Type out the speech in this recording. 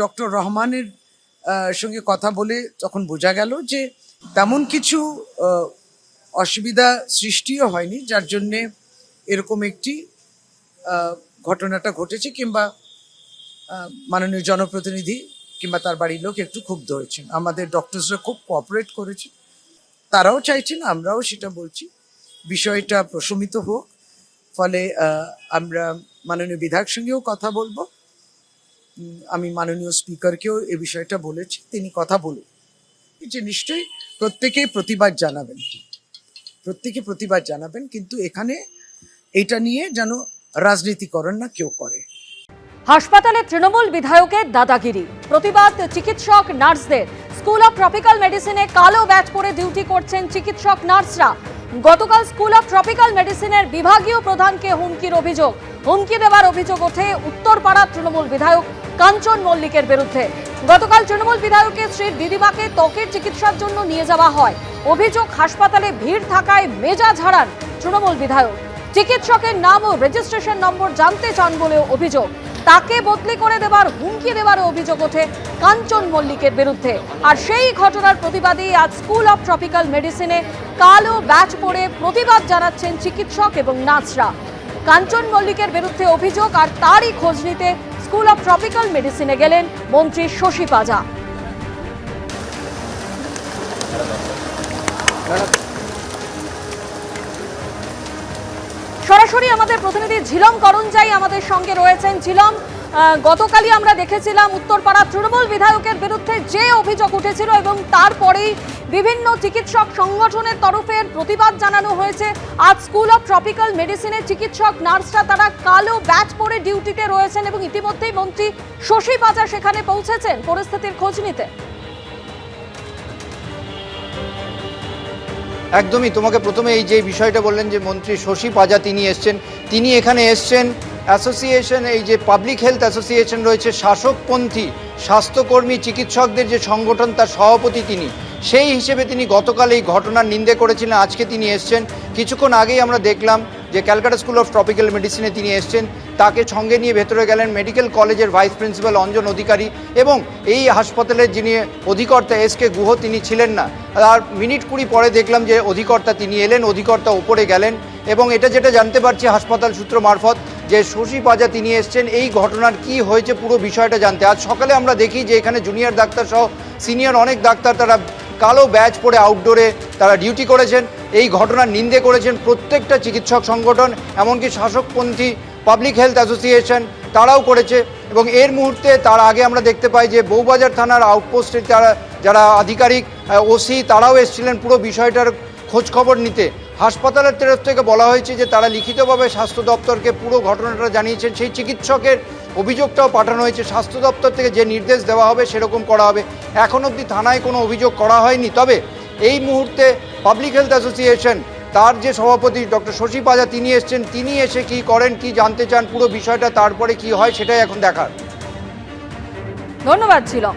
Doctor রহমানের সঙ্গে কথা বলে তখন বোঝা গেল যে তেমন কিছু অসুবিধা সৃষ্টিও হয়নি, যার জন্যে এরকম একটি ঘটনাটা ঘটেছে কিংবা মাননীয় জনপ্রতিনিধি কিংবা তার বাড়ির লোক একটু ক্ষুব্ধ হয়েছেন। আমাদের ডক্টরসরা খুব কোঅপারেট করেছে। তারাও চাইছেন, আমরাও সেটা বলছি। বিষয়টা প্রশমিত হোক। ফলে আমরা মাননীয় বিধায়ক সঙ্গেও কথা বলব। আমি মাননীয় স্পিকারকেও এ বিষয়টা বলেছি, তিনি কথা বলুন। যে নিশ্চয়ই প্রত্যেকেই প্রতিবাদ জানাবেন। প্রত্যেকে প্রতিবাদ জানাবেন, কিন্তু এখানে এটা নিয়ে যেন রাজনীতিকরণ না কেউ করে। হাসপাতালে তৃণমূল বিধায়কের দাদাগিরি। প্রতিবাদ চিকিৎসক নার্সদের। স্কুল অফ ট্রপিক্যাল মেডিসিনে কালো ব্যাচ পরে ডিউটি করছেন চিকিৎসক নার্সরা। গতকাল স্কুল অফ ট্রপিক্যাল মেডিসিনের বিভাগীয় প্রধানকে হুমকির অভিযোগ। হুমকি দেওয়ার অভিযোগ ওঠে উত্তরপাড়ার তৃণমূল বিধায়ক কাঞ্চন মল্লিকের বিরুদ্ধে। গতকাল তৃণমূল বিধায়কের স্ত্রীর দিদিমাকে ত্বকের চিকিৎসার জন্য নিয়ে যাওয়া হয়। অভিযোগ, হাসপাতালে ভিড় থাকায় মেজাজ হারান তৃণমূল বিধায়ক। চিকিৎসকের নাম ও রেজিস্ট্রেশন নম্বর জানতে চান বলেও অভিযোগ। তাকে বদলি করে দেবার হুমকি দেওয়ার অভিযোগ ওঠে কাঞ্চন মল্লিকের বিরুদ্ধে। আর সেই ঘটনার প্রতিবাদেই আজ স্কুল অফ ট্রপিক্যাল মেডিসিনে কালো ব্যাচ পরে প্রতিবাদ জানাচ্ছেন চিকিৎসক এবং নার্সরা। কাঞ্চন মল্লিকের বিরুদ্ধে অভিযোগ আর তারই খোঁজ নিতে স্কুল অব ট্রপিক্যাল মেডিসিনে গেলেন মন্ত্রী শশী পাজা। সরাসরি আমাদের প্রতিনিধি ঝিলম করঞ্জাই আমাদের সঙ্গে রয়েছেন। ঝিলম গতকালই আমরা দেখেছিলাম উত্তরপাড়া তৃণমূল বিধায়কের বিরুদ্ধে যে অভিযোগ উঠেছিল এবং তারপরেই বিভিন্ন চিকিৎসক সংগঠনের তরফের প্রতিবাদ জানানো হয়েছে। আজ স্কুল অফ ট্রপিক্যাল মেডিসিনের চিকিৎসক, নার্সরা তারা কালো ব্যাচ পরে ডিউটিতে রয়েছেন এবং ইতিমধ্যেই মন্ত্রী শশী পাজা সেখানে পৌঁছেছেন পরিস্থিতির খোঁজ নিতে। একদমই, তোমাকে প্রথমে এই যে বিষয়টা বললেন যে মন্ত্রী শশী পাজা তিনি এসছেন, তিনি এখানে এসছেন অ্যাসোসিয়েশন, এই যে পাবলিক হেলথ অ্যাসোসিয়েশন রয়েছে, শাসকপন্থী স্বাস্থ্যকর্মী, চিকিৎসকদের যে সংগঠন, তার সভাপতি তিনি। সেই হিসেবে তিনি গতকাল এই ঘটনার নিন্দে করেছিলেন। আজকে তিনি এসছেন। কিছুক্ষণ আগেই আমরা দেখলাম যে ক্যালকাটা স্কুল অফ ট্রপিক্যাল মেডিসিনে তিনি এসছেন। তাকে সঙ্গে নিয়ে ভেতরে গেলেন মেডিকেল কলেজের ভাইস প্রিন্সিপাল অঞ্জন অধিকারী এবং এই হাসপাতালের যিনি অধিকর্তা এস কে গুহ, তিনি ছিলেন না। আর মিনিট কুড়ি পরে দেখলাম যে অধিকর্তা তিনি এলেন, অধিকর্তা ওপরে গেলেন এবং এটা যেটা জানতে পারছি হাসপাতাল সূত্র মারফত যে শশী পাজা তিনি এসছেন, এই ঘটনার কি হয়েছে পুরো বিষয়টা জানতে। আজ সকালে আমরা দেখি যে এখানে জুনিয়র ডাক্তার সহ সিনিয়র অনেক ডাক্তার তারা কালো ব্যাচ পরে আউটডোরে তারা ডিউটি করেছেন। এই ঘটনার নিন্দে করেছেন প্রত্যেকটা চিকিৎসক সংগঠন, এমনকি শাসকপন্থী পাবলিক হেলথ অ্যাসোসিয়েশন তারাও করেছে। এবং এর মুহূর্তে তার আগে আমরা দেখতে পাই যে বউবাজার থানার আউটপোস্টে যারা যারা আধিকারিক ওসি, তারাও এসেছিলেন পুরো বিষয়টার খোঁজ খবর নিতে। হাসপাতালের তরফ থেকে বলা হয়েছে যে তারা লিখিতভাবে স্বাস্থ্য দপ্তরকে পুরো ঘটনাটা জানিয়েছেন। সেই চিকিৎসকের অভিযোগটাও পাঠানো হয়েছে। স্বাস্থ্য দপ্তর থেকে যে নির্দেশ দেওয়া হবে সেরকম করা হবে। এখন অবধি থানায় কোনো অভিযোগ করা হয়নি। তবে এই মুহূর্তে পাবলিক হেলথ অ্যাসোসিয়েশন, তার যে সভাপতি ডক্টর শশী পাজা তিনি এসছেন, তিনি এসে কি করেন, কি জানতে চান, পুরো বিষয়টা, তারপরে কি হয়, সেটাই এখন দেখার। ধন্যবাদ ঝিলম